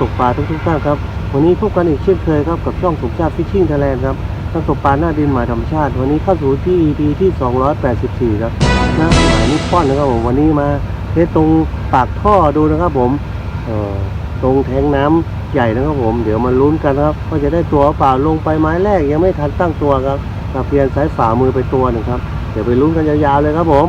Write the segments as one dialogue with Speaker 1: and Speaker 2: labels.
Speaker 1: ตกปลาทุกทุกท่านครับ วันนี้พบกันอีกเช่นเคยครับกับช่องสมชาติฟิชชิ่งไทยแลนด์ครับนักตกปลาหน้าดินหมายธรรมชาติ วันนี้เข้าสู่ที่ EP ที่ 284 ครับนะหมายนิปปอนนะครับผมวันนี้มาเทสตรงปากท่อดูนะครับผมเอ่อตรงแทงน้ำใหญ่นะครับผม เดี๋ยวมาลุ้นกันครับว่าจะได้ตัวเปล่าลงไปไม้แรกยังไม่ทันตั้งตัวครับตะเพียนสายฝ่ามือไปตัวหนึ่งครับเดี๋ยวไปลุ้นกันยาวๆเลยครับผม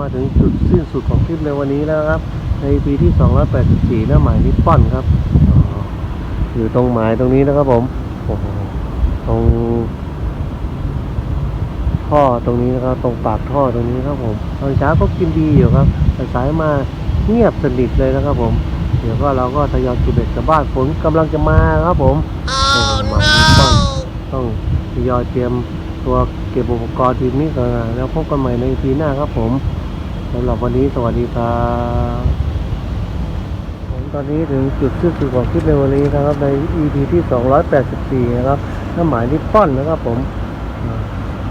Speaker 1: มาถึงจุดสิ้นสุดของคลิปในวันนี้แล้วครับ ในปีที่ 284หน้าหมายนิปปอนครับอ๋ออยู่ตรงหมายตรงนี้นะครับผมโอ้โหตรงท่อตรงนี้นะครับ ตรงปากท่อตรงนี้ครับผมตอนเช้าก็กินดีอยู่ครับแต่สายมาเงียบสนิทเลยนะครับผม เดี๋ยวก็เราก็ทยอยกินเบ็ดกลับบ้านฝนกำลังจะมาครับผมโอ้หมายนิปปอนต้องทยอยเตรียมตัวเก็บอุปกรณ์ทีมนี้ก่อนนะแล้วพบกันใหม่ในปีหน้าครับผม สำหรับวันนี้สวัสดีครับผมตอนนี้ถึงจุดสิ้นสุดของคลิปในวันนี้นะครับ ใน EP ที่ 284 นะครับน้าหมายนิปปอนนะครับผม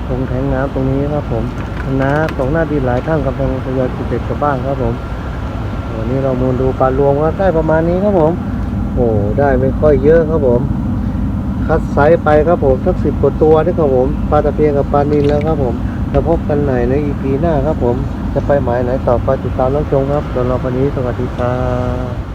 Speaker 1: ตรงแทงน้ำตรงนี้ครับผมน้าตรงหน้าดินหลายท่านกำลังทยอยจุดเด็ดกับบ้านครับผมวันนี้เรามูลดูปลารวมก็ได้ประมาณนี้ครับผม โอ้ได้ไม่ค่อยเยอะครับผม คัดไซส์ไปครับผมสักสิบกว่าตัวนี่ครับผมปลาตะเพียนกับปลานิลแล้วครับผม จะพบกันใหม่ใน EP หน้าครับผม จะไปหมายไหนต่อไปติดตามรับชมครับสำหรับวันนี้สวัสดีครับ